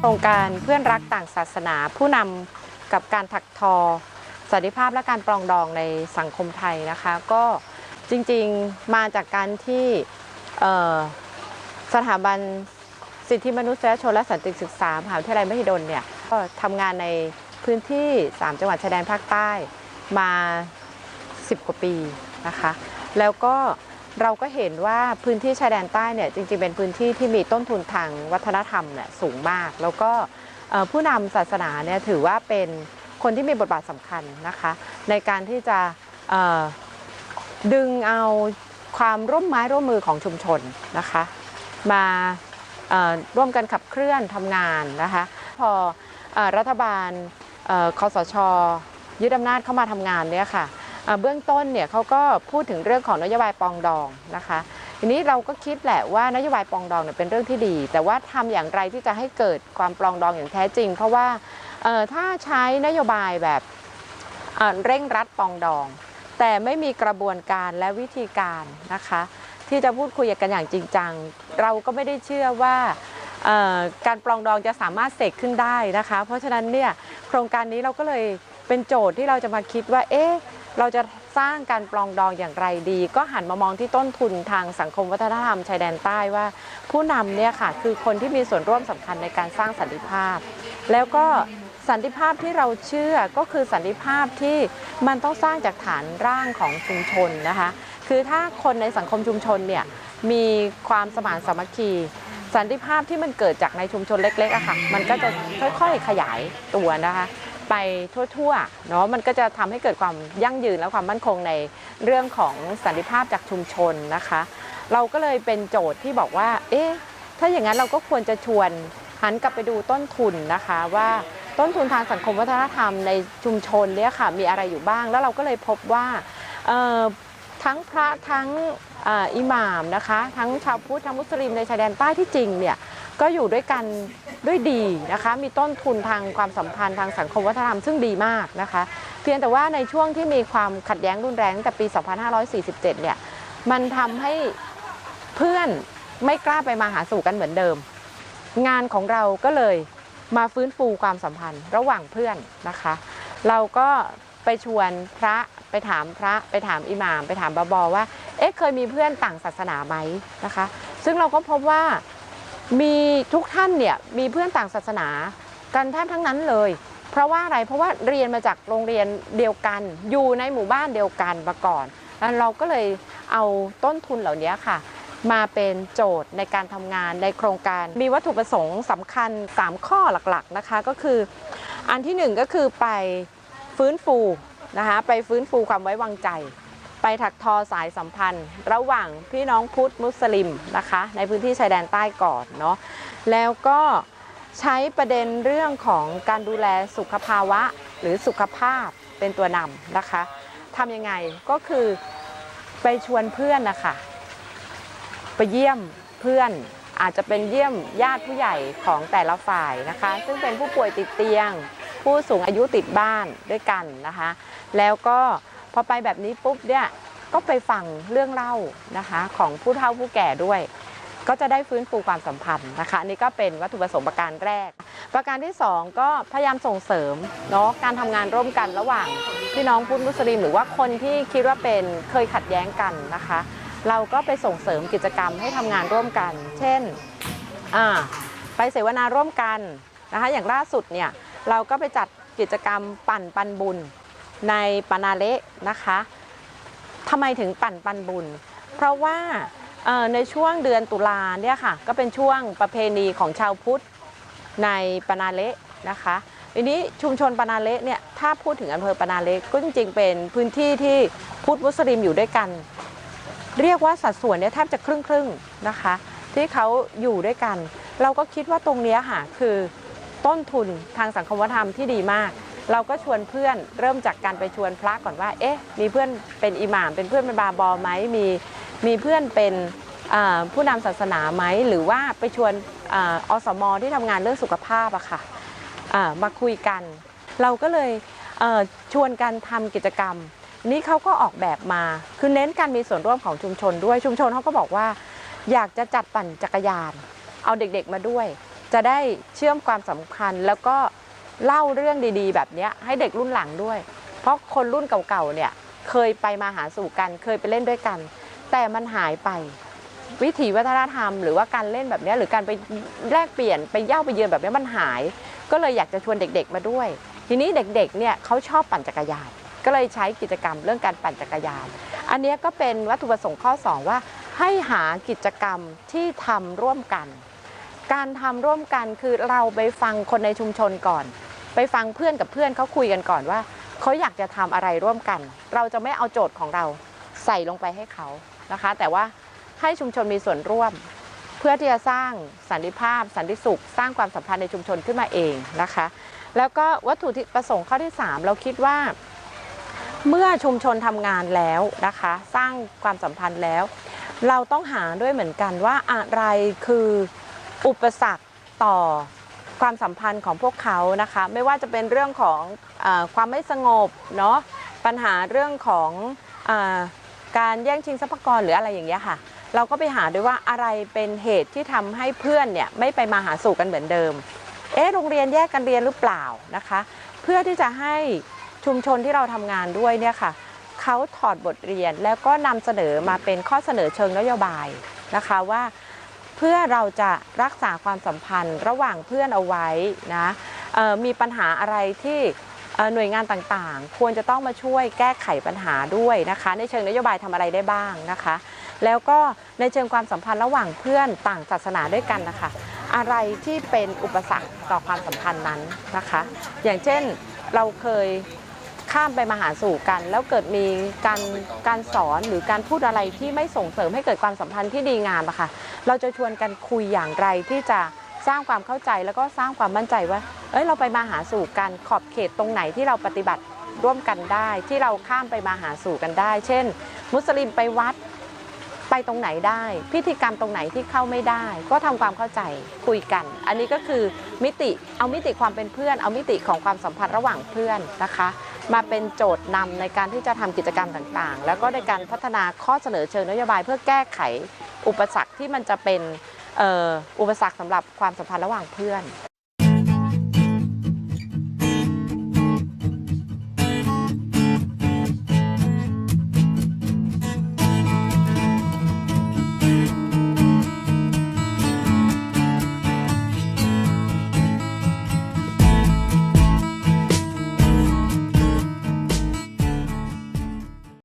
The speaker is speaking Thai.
โครงการเพื่อนรักต่างศาสนา ผู้นำกับการถักทอสันติภาพและการปรองดองในสังคมไทยนะคะ ก็จริงๆมาจากการที่สถาบันสิทธิมนุษยชนและสันติศึกษามหาวิทยาลัยมหิดลเนี่ยก็ทำงานในพื้นที่ 3 จังหวัดชายแดนภาคใต้มา 10 กว่าปีนะคะ แล้วก็ เราก็เห็นว่าพื้นที่ชายแดนใต้เนี่ยจริงๆ เป็นพื้นที่ที่มีต้นทุนทางวัฒนธรรมเนี่ยสูงมาก แล้วก็ผู้นำศาสนาเนี่ยถือว่าเป็นคนที่มีบทบาทสำคัญนะคะ ในการที่จะดึงเอาความร่วมไม้ร่วมมือของชุมชนนะคะ มาร่วมกันขับเคลื่อนทำงานนะคะ พอออรัฐบาลเอ่อคอสชยึดอำนาจเข้ามาทำงานเนี่ยค่ะ เบื้องต้นเนี่ยเขาก็พูดถึงเรื่องของนโยบายปองดองนะคะทีนี้เราก็คิดแหละว่านโยบายปองดองเนี่ยเป็นเรื่องที่ดี แต่ว่าทำอย่างไรที่จะให้เกิดความปองดองอย่างแท้จริง เพราะว่าถ้าใช้นโยบายแบบเร่งรัดปองดอง แต่ไม่มีกระบวนการและวิธีการนะคะ ที่จะพูดคุยกันอย่างจริงจัง เราก็ไม่ได้เชื่อว่าการปองดองจะสามารถเสกขึ้นได้นะคะ เพราะฉะนั้นเนี่ยโครงการนี้เราก็เลยเป็นโจทย์ที่เราจะมาคิดว่าเอ๊ะ เราจะสร้างการปลองดองอย่างไรดี ก็หันมามองที่ต้นทุนทางสังคมวัฒนธรรมชายแดนใต้ว่า ผู้นำเนี่ยค่ะคือคนที่มีส่วนร่วมสำคัญในการสร้างสันติภาพ แล้วก็สันติภาพที่เราเชื่อก็คือสันติภาพที่มันต้องสร้างจากฐานร่างของชุมชนนะคะ คือถ้าคนในสังคมชุมชนเนี่ยมีความสมานสามัคคีสันติภาพที่มันเกิดจากในชุมชนเล็กๆอะค่ะ มันก็จะค่อยๆขยายตัวนะคะ ไปทั่วๆเนาะมันก็จะทำให้เกิดความยั่งยืนและความมั่นคงในเรื่องของสันติภาพจากชุมชนนะคะ เราก็เลยเป็นโจทย์ที่บอกว่า เอ๊ะถ้าอย่างนั้นเราก็ควรจะชวนหันกลับไปดูต้นทุนนะคะว่าต้นทุนทางสังคมวัฒนธรรมในชุมชนเนี่ยค่ะมีอะไรอยู่บ้าง แล้วเราก็เลยพบว่าเอ่อทั้งพระทั้งอออิหม่ามนะคะ ทั้งชาวพุทธทั้งมุสลิมในชายแดนใต้ที่จริงเนี่ย ก็อยู่ด้วยกันด้วยดีนะคะ มีต้นทุนทางความสัมพันธ์ทางสังคมวัฒนธรรมซึ่งดีมากนะคะ เพียงแต่ว่าในช่วงที่มีความขัดแย้งรุนแรงตั้งแต่ปี 2547 เนี่ย มันทำให้เพื่อนไม่กล้าไปมาหาสู่กันเหมือนเดิม งานของเราก็เลยมาฟื้นฟูความสัมพันธ์ระหว่างเพื่อนนะคะ เราก็ไปชวนพระไปถามพระไปถามอิหมาม ไปถามบาบอว่า เอ๊ะเคยมีเพื่อนต่างศาสนาไหมนะคะ ซึ่งเราก็พบว่า มีทุกท่านเนี่ยมีเพื่อนต่างศาสนากันแทบทั้งนั้นเลย เพราะว่าอะไรเพราะว่าเรียนมาจากโรงเรียนเดียวกัน อยู่ในหมู่บ้านเดียวกันมาก่อนแล้วเราก็เลยเอาต้นทุนเหล่านี้ค่ะ มาเป็นโจทย์ในการทำงานในโครงการ มีวัตถุประสงค์สำคัญ 3 ข้อหลักๆนะคะก็คือ อันที่หนึ่งก็คือไปฟื้นฟูนะคะไปฟื้นฟูความไว้วางใจ ไปถักทอสายสัมพันธ์ ระหว่างพี่น้องพุทธมุสลิมนะคะ ในพื้นที่ชายแดนใต้ก่อนเนาะแล้วก็ใช้ประเด็นเรื่องของการดูแลสุขภาวะหรือสุขภาพเป็นตัวนำนะคะทำยังไงก็คือไปชวนเพื่อนนะคะไปเยี่ยมเพื่อนอาจจะเป็นเยี่ยมญาติผู้ใหญ่ของแต่ละฝ่ายนะคะ ซึ่งเป็นผู้ป่วยติดเตียง ผู้สูงอายุติดบ้านด้วยกันนะคะ แล้วก็ พอไปแบบนี้ปุ๊บเนี่ยก็ไปฟังเรื่องเล่านะคะของผู้เฒ่าผู้แก่ด้วย ก็จะได้ฟื้นฟูความสัมพันธ์นะคะนี่ก็เป็นวัตถุประสงค์ประการแรก ประการที่ 2 ก็พยายามส่งเสริมเนาะการทำงานร่วมกันระหว่างพี่น้องพุทธมุสลิม หรือว่าคนที่คิดว่าเป็นเคยขัดแย้งกันนะคะ เราก็ไปส่งเสริมกิจกรรมให้ทำงานร่วมกัน เช่นไปเสวนาร่วมกันนะคะอย่างล่าสุดเนี่ยเราก็ไปจัดกิจกรรมปั่นปันบุญ ในปานาเละนะคะทำไมถึงปั่นปันบุญ เพราะว่าในช่วงเดือนตุลาเนี่ยค่ะก็เป็นช่วงประเพณีของชาวพุทธในปานาเละนะคะทีนี้ชุมชนปานาเละเนี่ยถ้าพูดถึงอำเภอปานาเละก็จริงๆเป็นพื้นที่ที่พุทธมุสลิมอยู่ด้วยกัน เรียกว่าสัดส่วนเนี่ยแทบจะครึ่งครึ่งนะคะ ที่เขาอยู่ด้วยกัน เราก็คิดว่าตรงนี้ค่ะคือต้นทุนทางสังคมวัฒนธรรมที่ดีมาก เราก็ชวนเพื่อนเริ่มจากการไปชวนพระก่อนว่า เอ๊ะ มีเพื่อนเป็นอิหม่าม เป็นเพื่อนเป็นบาบอไหมมีมีเพื่อนเป็นผู้นำศาสนาไหมหรือว่าไปชวนออสมที่ทำงานเรื่องสุขภาพอะค่ะมาคุยกัน เราก็เลยชวนกันทำกิจกรรม นี่เขาก็ออกแบบมาคือเน้นการมีส่วนร่วมของชุมชนด้วยชุมชนเขาก็บอกว่า อยากจะจัดปั่นจักรยาน เอาเด็กๆมาด้วย จะได้เชื่อมความสำคัญแล้วก็ เล่าเรื่องดีๆ แบบนี้ให้เด็กรุ่นหลังด้วย เพราะคนรุ่นเก่าๆเนี่ยเคยไปมาหาสู่กัน เคยไปเล่นด้วยกัน แต่มันหายไป วิถีวัฒนธรรม หรือว่าการเล่นแบบนี้หรือการไปแลกเปลี่ยนไปเย่าไปเยือนแบบนี้มันหาย ก็เลยอยากจะชวนเด็กๆมาด้วย ทีนี้เด็กๆเนี่ยเขาชอบปั่นจักรยานก็เลยใช้กิจกรรมเรื่องการปั่นจักรยาน อันนี้ก็เป็นวัตถุประสงค์ข้อ 2 ว่า ให้หากิจกรรมที่ทำร่วมกัน การทำร่วมกันคือเราไปฟังคนในชุมชนก่อน ไปฟังเพื่อนกับเพื่อนเขาคุยกันก่อนว่าเขาอยากจะทำอะไรร่วมกัน เราจะไม่เอาโจทย์ของเราใส่ลงไปให้เขานะคะ แต่ว่าให้ชุมชนมีส่วนร่วม เพื่อที่จะสร้างสันติภาพ สันติสุข สร้างความสัมพันธ์ในชุมชนขึ้นมาเองนะคะ แล้วก็วัตถุประสงค์ข้อที่ 3 เราคิดว่า เมื่อชุมชนทำงานแล้วนะคะ สร้างความสัมพันธ์แล้ว เราต้องหาด้วยเหมือนกันว่าอะไรคืออุปสรรคต่อ ความสัมพันธ์ของพวกเขานะคะ ไม่ว่าจะเป็นเรื่องของอความไม่สงบเนาะปัญหาเรื่องของอการแย่งชิงทรัพยากรหรืออะไรอย่างเงี้ยค่ะ เราก็ไปหาด้วยว่าอะไรเป็นเหตุที่ทำให้เพื่อนเนี่ยไม่ไปมาหาสู่กันเหมือนเดิม เอ๊ะโรงเรียนแยกกันเรียนหรือเปล่านะคะ เพื่อที่จะให้ชุมชนที่เราทำงานด้วยเนี่ยค่ะเขาถอดบทเรียนแล้วก็นำเสนอมาเป็นข้อเสนอเชิงนโยบายนะคะว่า เพื่อเราจะรักษาความสัมพันธ์ระหว่างเพื่อนเอาไว้นะมีปัญหาอะไรที่หน่วยงานต่างๆ ควรจะต้องมาช่วยแก้ไขปัญหาด้วยนะคะ ในเชิงนโยบายทำอะไรได้บ้างนะคะ แล้วก็ในเชิงความสัมพันธ์ระหว่างเพื่อนต่างศาสนาด้วยกันนะคะ อะไรที่เป็นอุปสรรคต่อความสัมพันธ์นั้นนะคะ อย่างเช่นเราเคย ข้ามไปมาหาสู่กัน แล้วเกิดมีการการสอนหรือการพูดอะไรที่ไม่ส่งเสริมให้เกิดความสัมพันธ์ที่ดีงามอะค่ะ เราจะชวนกันคุยอย่างไรที่จะสร้างความเข้าใจแล้วก็สร้างความมั่นใจว่า เอ้ยเราไปมาหาสู่กันขอบเขตตรงไหนที่เราปฏิบัติร่วมกันได้ ที่เราข้ามไปมาหาสู่กันได้ เช่น มุสลิมไปวัดไปตรงไหนได้ พิธีกรรมตรงไหนที่เข้าไม่ได้ ก็ทำความเข้าใจคุยกัน อันนี้ก็คือมิติเอามิติความเป็นเพื่อน เอามิติของความสัมพันธ์ระหว่างเพื่อนนะคะ มาเป็นโจทย์นำในการที่จะทำกิจกรรมต่างๆ แล้วก็ในการพัฒนาข้อเสนอเชิงนโยบาย เพื่อแก้ไขอุปสรรคที่มันจะเป็นอุปสรรคสำหรับความสัมพันธ์ระหว่างเพื่อน